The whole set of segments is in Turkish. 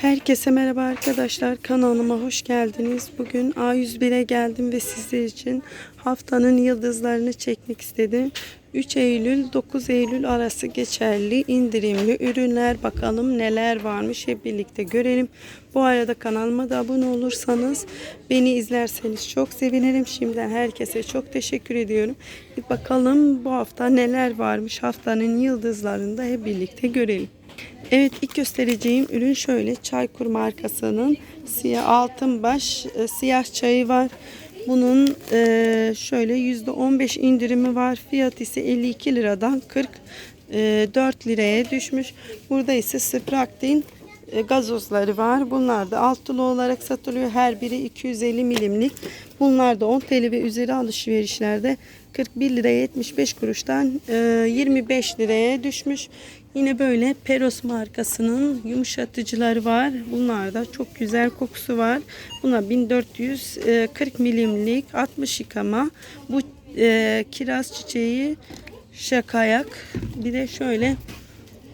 Herkese merhaba arkadaşlar. Kanalıma hoş geldiniz. Bugün A101'e geldim ve sizler için haftanın yıldızlarını çekmek istedim. 3 Eylül 9 Eylül arası geçerli indirimli ürünler bakalım neler varmış hep birlikte görelim. Bu arada kanalıma da abone olursanız beni izlerseniz çok sevinirim. Şimdiden herkese çok teşekkür ediyorum. Bakalım bu hafta neler varmış haftanın yıldızlarını da hep birlikte görelim. Evet ilk göstereceğim ürün şöyle Çaykur markasının siyah altın baş e, siyah çayı var. Bunun e, şöyle %15 indirimi var. Fiyat ise 52 liradan 44 liraya düşmüş. Burada ise Spraktin e, gazozları var. Bunlar da altılı olarak satılıyor. Her biri 250 milimlik. Bunlar da 10 TL ve üzeri alışverişlerde 41 liraya 75 kuruştan e, 25 liraya düşmüş. Yine böyle Peros markasının yumuşatıcıları var. Bunlar da çok güzel kokusu var. Buna 1440 milimlik 60 yıkama. Bu e, kiraz çiçeği şakayak. Bir de şöyle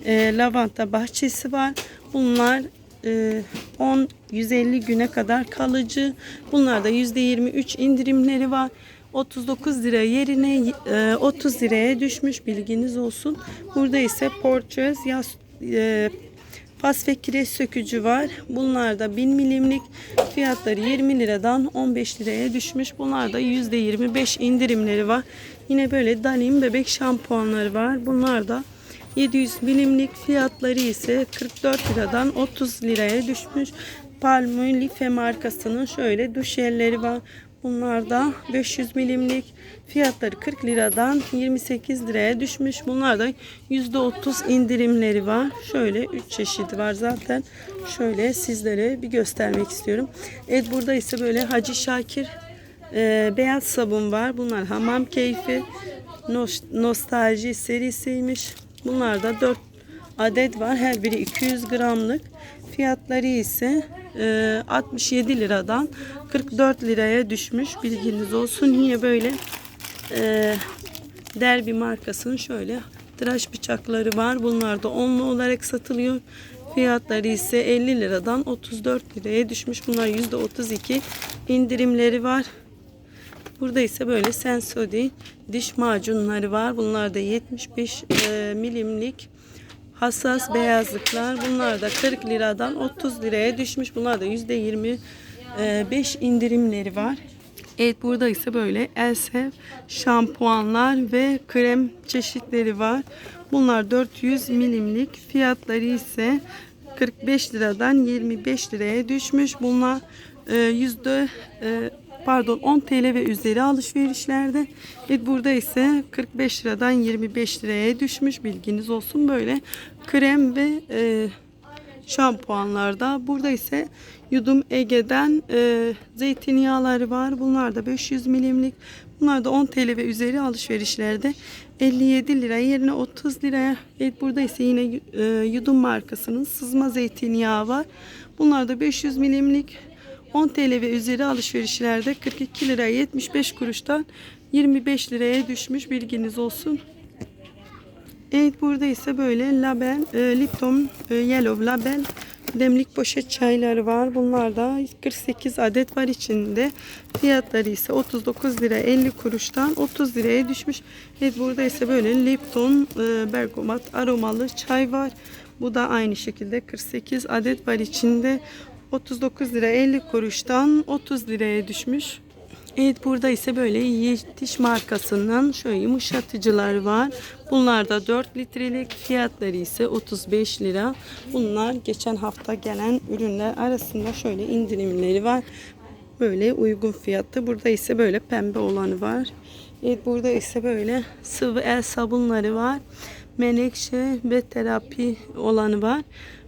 e, lavanta bahçesi var. Bunlar e, 10-150 güne kadar kalıcı. Bunlarda %23 indirimleri var. 39 lira yerine e, 30 liraya düşmüş bilginiz olsun. Burada ise porçöz yaz e, Fas ve kireç sökücü var. Bunlar da 1000 milimlik fiyatları 20 liradan 15 liraya düşmüş. Bunlar da %25 indirimleri var. Yine böyle Dalim bebek şampuanları var. Bunlar da 700 milimlik fiyatları ise 44 liradan 30 liraya düşmüş. Palmolive markasının şöyle duş jelleri var. Bunlar da 500 milimlik fiyatları 40 liradan 28 liraya düşmüş. Bunlar da %30 indirimleri var. Şöyle 3 çeşidi var zaten. Şöyle sizlere bir göstermek istiyorum. Evet burada ise böyle Hacı Şakir e, beyaz sabun var. Bunlar hamam keyfi nos- nostalji serisiymiş. Bunlar da 4 adet var. Her biri 200 gramlık. Fiyatları ise 67 liradan 44 liraya düşmüş. Bilginiz olsun. Yine böyle e, Derbi markasının şöyle tıraş bıçakları var. Bunlar da onlu olarak satılıyor. Fiyatları ise 50 liradan 34 liraya düşmüş. Bunlar %32 indirimleri var. Burada ise böyle Sensodyne diş macunları var. Bunlar da 75 e, milimlik hassas beyazlıklar. Bunlar da 40 liradan 30 liraya düşmüş. Bunlar da %25 indirimleri var. Evet burada ise böyle Elsev şampuanlar ve krem çeşitleri var. Bunlar 400 milimlik. Fiyatları ise 45 liradan 25 liraya düşmüş. Bunlar e, yüzde e, pardon 10 TL ve üzeri alışverişlerde. Evet burada ise 45 liradan 25 liraya düşmüş. Bilginiz olsun böyle krem ve e, şampuanlarda. Burada ise Yudum Ege'den e, zeytinyağları var. Bunlar da 500 milimlik. Bunlar da 10 TL ve üzeri alışverişlerde 57 lira yerine 30 liraya. Evet burada ise yine e, Yudum markasının sızma zeytinyağı var. Bunlar da 500 milimlik 10 TL ve üzeri alışverişlerde 42 lira 75 kuruştan 25 liraya düşmüş bilginiz olsun. Evet burada ise böyle label, e, Lipton e, Yellow label demlik poşet çayları var. Bunlar da 48 adet var içinde. Fiyatları ise 39 lira 50 kuruştan 30 liraya düşmüş. Evet burada ise böyle Lipton e, bergamot aromalı çay var. Bu da aynı şekilde 48 adet var içinde. 39 lira 50 kuruştan 30 liraya düşmüş. Evet burada ise böyle Yetiş markasının şöyle yumuşatıcılar var. Bunlar da 4 litrelik fiyatları ise 35 lira. Bunlar geçen hafta gelen ürünler arasında şöyle indirimleri var. Böyle uygun fiyatlı. Burada ise böyle pembe olanı var. Evet burada ise böyle sıvı el sabunları var. Menekşe ve terapi olanı var.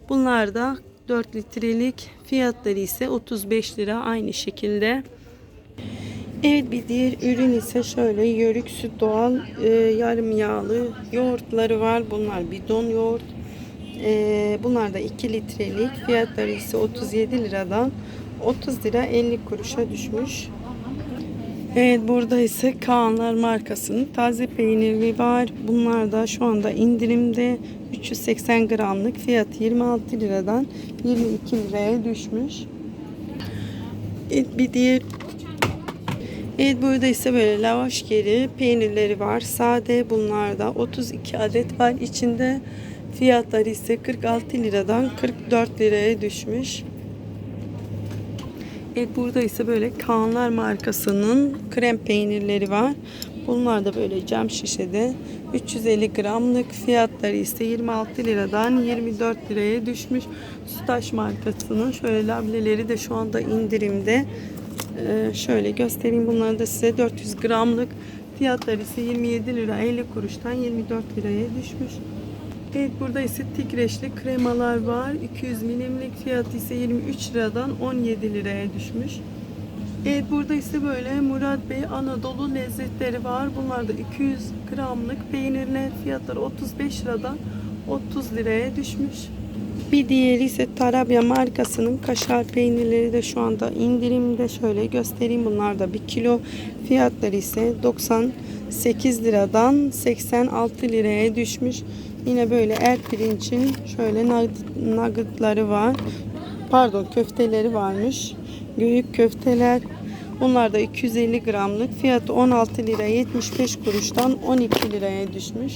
Bunlar da 4 litrelik fiyatları ise 35 lira aynı şekilde. Evet bir diğer ürün ise şöyle yörük süt doğal e, yarım yağlı yoğurtları var. Bunlar bidon yoğurt. E, bunlar da 2 litrelik. Fiyatları ise 37 liradan 30 lira 50 kuruşa düşmüş. Evet burada ise Kaanlar markasının taze peyniri var. Bunlar da şu anda indirimde 380 gramlık fiyat 26 liradan 22 liraya düşmüş. Evet bir diğer Evet burada ise böyle lavaş geri peynirleri var. Sade bunlarda 32 adet var. İçinde fiyatları ise 46 liradan 44 liraya düşmüş. Evet burada ise böyle Kaanlar markasının krem peynirleri var. Bunlar da böyle cam şişede 350 gramlık fiyatları ise 26 liradan 24 liraya düşmüş. Sütaş markasının şöyle labneleri de şu anda indirimde. Ee, şöyle göstereyim bunları da size 400 gramlık fiyatları ise 27 lira 50 kuruştan 24 liraya düşmüş. Evet burada ise tikreşli kremalar var. 200 milimlik fiyatı ise 23 liradan 17 liraya düşmüş. Evet burada ise böyle Murat Bey Anadolu lezzetleri var. Bunlar da 200 gramlık peynirler fiyatları 35 liradan 30 liraya düşmüş. Bir diğeri ise Tarabya markasının kaşar peynirleri de şu anda indirimde. Şöyle göstereyim. Bunlar da 1 kilo fiyatları ise 98 liradan 86 liraya düşmüş. Yine böyle er pirincin şöyle nug- nuggetları var. Pardon köfteleri varmış. Büyük köfteler. Bunlar da 250 gramlık. Fiyatı 16 lira 75 kuruştan 12 liraya düşmüş.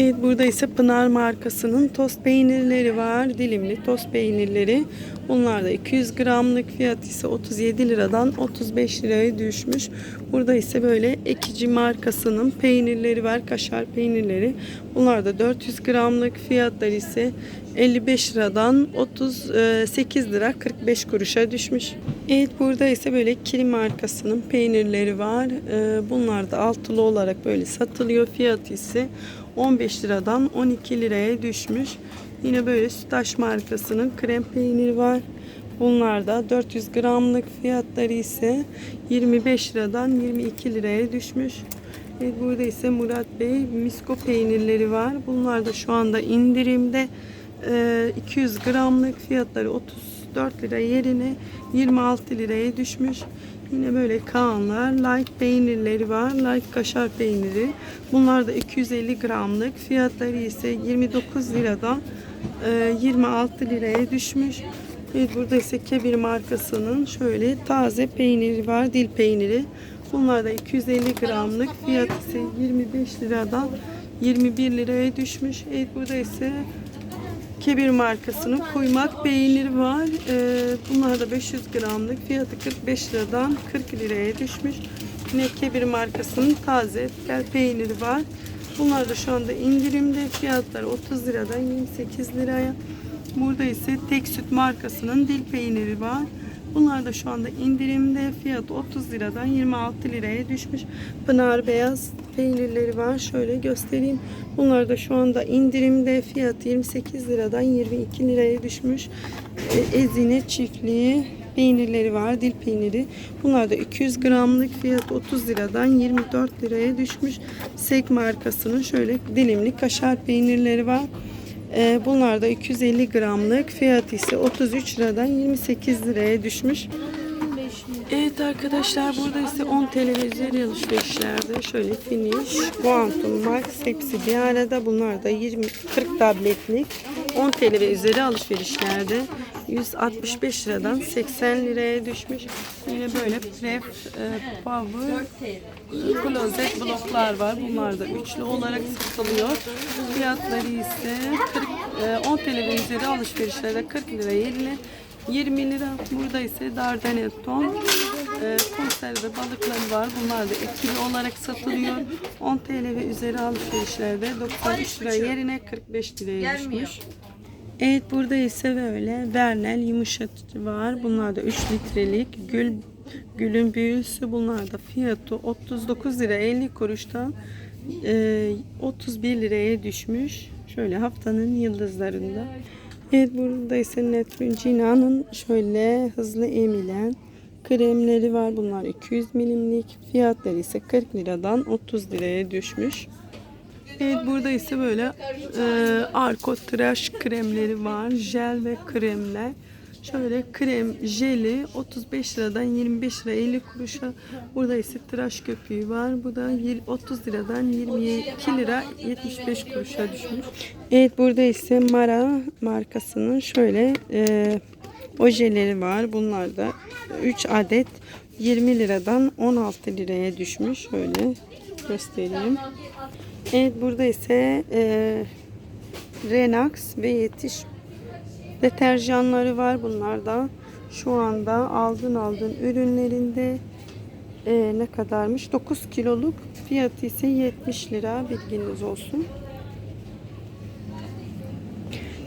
Evet burada ise Pınar markasının tost peynirleri var. Dilimli tost peynirleri. Bunlar da 200 gramlık fiyat ise 37 liradan 35 liraya düşmüş. Burada ise böyle Ekici markasının peynirleri var. Kaşar peynirleri. Bunlar da 400 gramlık fiyatları ise 55 liradan 38 lira 45 kuruşa düşmüş. Evet burada ise böyle Kiri markasının peynirleri var. Ee, Bunlar da altılı olarak böyle satılıyor. Fiyatı ise 15 liradan 12 liraya düşmüş. Yine böyle Sütaş markasının krem peyniri var. Bunlar da 400 gramlık fiyatları ise 25 liradan 22 liraya düşmüş. Evet, burada ise Murat Bey misko peynirleri var. Bunlar da şu anda indirimde. Ee, 200 gramlık fiyatları 34 lira yerine 26 liraya düşmüş. Yine böyle Kaanlar light peynirleri var. Light kaşar peyniri. Bunlar da 250 gramlık. Fiyatları ise 29 liradan e, 26 liraya düşmüş. Evet, burada ise Kebir markasının şöyle taze peyniri var. Dil peyniri. Bunlar da 250 gramlık. Fiyat ise 25 liradan 21 liraya düşmüş. Evet burada ise Kebir markasının kuymak peyniri var. Ee, bunlar da 500 gramlık. Fiyatı 45 liradan 40 liraya düşmüş. Yine Kebir markasının taze peyniri var. Bunlar da şu anda indirimde. Fiyatları 30 liradan 28 liraya. Burada ise tek süt markasının dil peyniri var. Bunlar da şu anda indirimde. Fiyatı 30 liradan 26 liraya düşmüş. Pınar beyaz peynirleri var. Şöyle göstereyim. Bunlar da şu anda indirimde. Fiyatı 28 liradan 22 liraya düşmüş. E, Ezine çiftliği peynirleri var. Dil peyniri. Bunlar da 200 gramlık fiyat 30 liradan 24 liraya düşmüş. Sek markasının şöyle dilimli kaşar peynirleri var. Ee, Bunlar da 250 gramlık fiyat ise 33 liradan 28 liraya düşmüş. Evet arkadaşlar burada ise 10 TL ve üzeri alışverişlerde şöyle finish, Quantum, Max hepsi bir arada. Bunlar da 20 40 tabletlik 10 TL ve üzeri alışverişlerde 165 liradan 80 liraya düşmüş. Yine böyle Pref e, Power klozet bloklar var. Bunlar da üçlü olarak satılıyor. Fiyatları ise 40, e, 10 TL ve üzeri alışverişlerde 40 lira yerine 20 lira. Burada ise Dardanelton e, konserve balıkları var. Bunlar da ikili olarak satılıyor. 10 TL ve üzeri alışverişlerde 93 lira yerine 45 liraya düşmüş. Evet burada ise böyle Vernel yumuşatıcı var. Bunlar da 3 litrelik gül gülün büyüsü. Bunlar da fiyatı 39 lira 50 kuruştan e, 31 liraya düşmüş. Şöyle haftanın yıldızlarında. Evet burada ise Neutrogena'nın şöyle hızlı emilen kremleri var. Bunlar 200 milimlik. Fiyatları ise 40 liradan 30 liraya düşmüş. Evet burada ise böyle e, arko tıraş kremleri var. Jel ve kremler. Şöyle krem jeli 35 liradan 25 lira 50 kuruşa. Burada ise tıraş köpüğü var. Bu da yir- 30 liradan 22 lira 75 kuruşa düşmüş. Evet burada ise Mara markasının şöyle e, ojeleri var. Bunlar da 3 adet 20 liradan 16 liraya düşmüş. Şöyle göstereyim. Evet burada ise e, Renax ve Yetiş deterjanları var. Bunlar da şu anda aldın aldın ürünlerinde e, ne kadarmış? 9 kiloluk fiyatı ise 70 lira bilginiz olsun.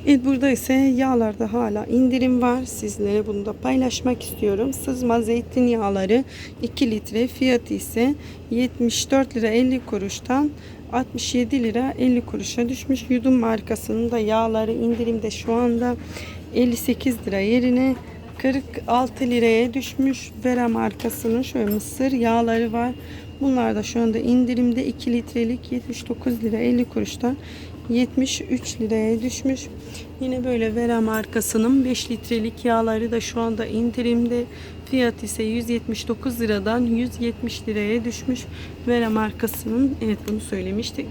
Evet burada ise yağlarda hala indirim var. Sizlere bunu da paylaşmak istiyorum. Sızma zeytinyağları 2 litre fiyatı ise 74 lira 50 kuruştan 67 lira 50 kuruşa düşmüş. Yudum markasının da yağları indirimde şu anda 58 lira yerine 46 liraya düşmüş. Vera markasının şöyle mısır yağları var. Bunlar da şu anda indirimde 2 litrelik 79 lira 50 kuruştan 73 liraya düşmüş. Yine böyle Vera markasının 5 litrelik yağları da şu anda indirimde. Fiyat ise 179 liradan 170 liraya düşmüş. Vera markasının evet bunu söylemiştik.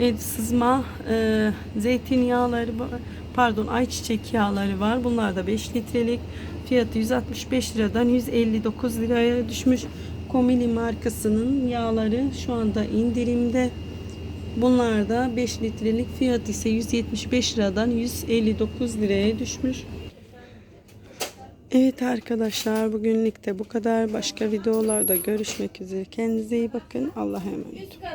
Evet, sızma e, zeytinyağları. Pardon ayçiçek yağları var. Bunlar da 5 litrelik. Fiyatı 165 liradan 159 liraya düşmüş. Komili markasının yağları şu anda indirimde. Bunlar da 5 litrelik fiyat ise 175 liradan 159 liraya düşmüş. Evet arkadaşlar bugünlük de bu kadar. Başka videolarda görüşmek üzere. Kendinize iyi bakın. Allah'a emanet. olun.